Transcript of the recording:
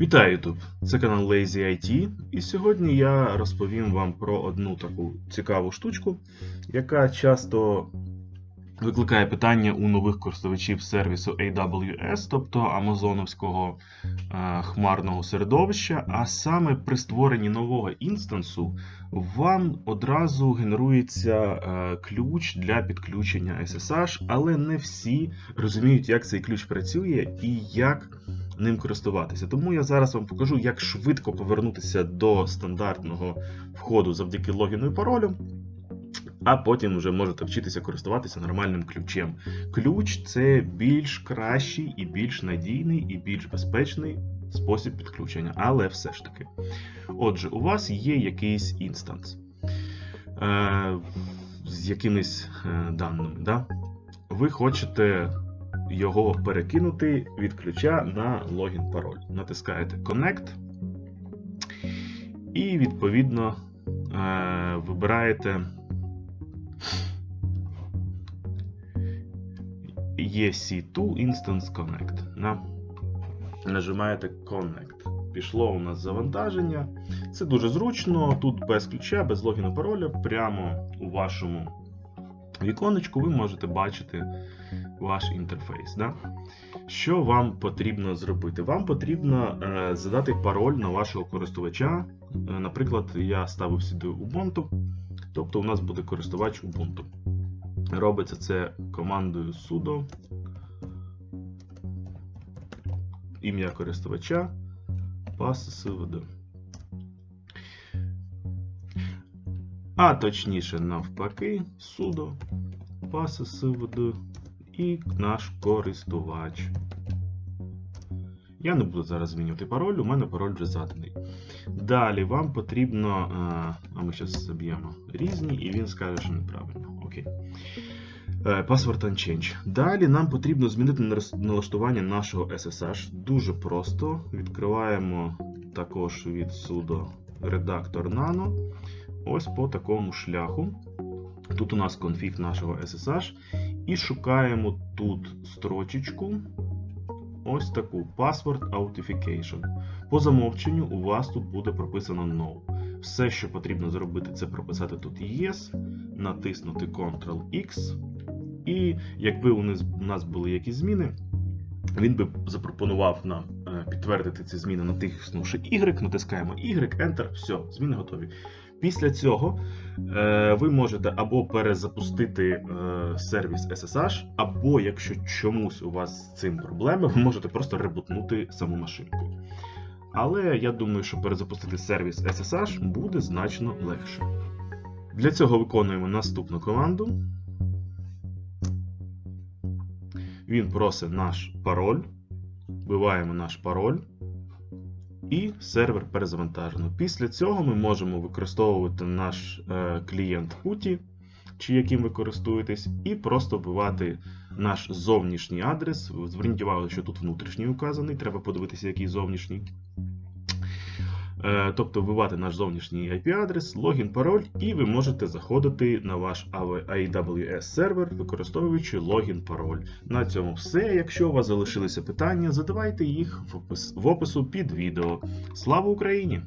Вітаю YouTube! Це канал Lazy IT, і сьогодні я розповім вам про одну таку цікаву штучку, яка часто викликає питання у нових користувачів сервісу AWS, тобто Амазоновського е, хмарного середовища. А саме при створенні нового інстансу вам одразу генерується е, ключ для підключення SSH, але не всі розуміють, як цей ключ працює і як ним користуватися. Тому я зараз вам покажу, як швидко повернутися до стандартного входу завдяки логіну і паролю. А потім вже можете вчитися користуватися нормальним ключем. Ключ це більш кращий і більш надійний і більш безпечний спосіб підключення, але все ж таки. Отже, у вас є якийсь інстанс е, з якимись е, даними. Да? Ви хочете його перекинути від ключа на логін пароль. Натискаєте Connect і відповідно е, вибираєте EC2 Instance Connect. Да? Нажимаєте Connect. Пішло у нас завантаження. Це дуже зручно. Тут без ключа, без логіну пароля, прямо у вашому віконечку ви можете бачити ваш інтерфейс. Да? Що вам потрібно зробити? Вам потрібно е, задати пароль на вашого користувача. Е, наприклад, я ставив сюди Ubuntu, тобто у нас буде користувач Ubuntu. Робиться це командою sudo, ім'я користувача, password. А точніше, навпаки, sudo, password і наш користувач. Я не буду зараз змінювати пароль, у мене пароль вже заданий. Далі вам потрібно. А ми зараз заб'ємо різні, і він скаже, що неправильно. Окей. Password Unchange. Далі нам потрібно змінити налаштування нашого SSH. Дуже просто. Відкриваємо також від sudo редактор Nano. Ось по такому шляху. Тут у нас конфіг нашого SSH. І шукаємо тут строчечку. Ось таку Password Authentication. По замовченню у вас тут буде прописано No. Все, що потрібно зробити, це прописати тут Yes, натиснути Ctrl-X. І якби у нас були якісь зміни, він би запропонував нам підтвердити ці зміни, натиснувши Y, натискаємо Y, Enter, все, зміни готові. Після цього е, ви можете або перезапустити е, сервіс SSH, або якщо чомусь у вас з цим проблеми, ви можете просто ребутнути саму машинку. Але я думаю, що перезапустити сервіс SSH буде значно легше. Для цього виконуємо наступну команду. Він просить наш пароль. Вбиваємо наш пароль. І сервер перезавантажено. Після цього ми можемо використовувати наш е, клієнт PuTTY, чи яким ви користуєтесь, і просто вбивати наш зовнішній адрес. Зверніть увагу, що тут внутрішній указаний, треба подивитися, який зовнішній. Е, тобто вбивати наш зовнішній IP-адрес, логін, пароль, і ви можете заходити на ваш AWS сервер, використовуючи логін, пароль. На цьому все. Якщо у вас залишилися питання, задавайте їх в опису під відео. Слава Україні!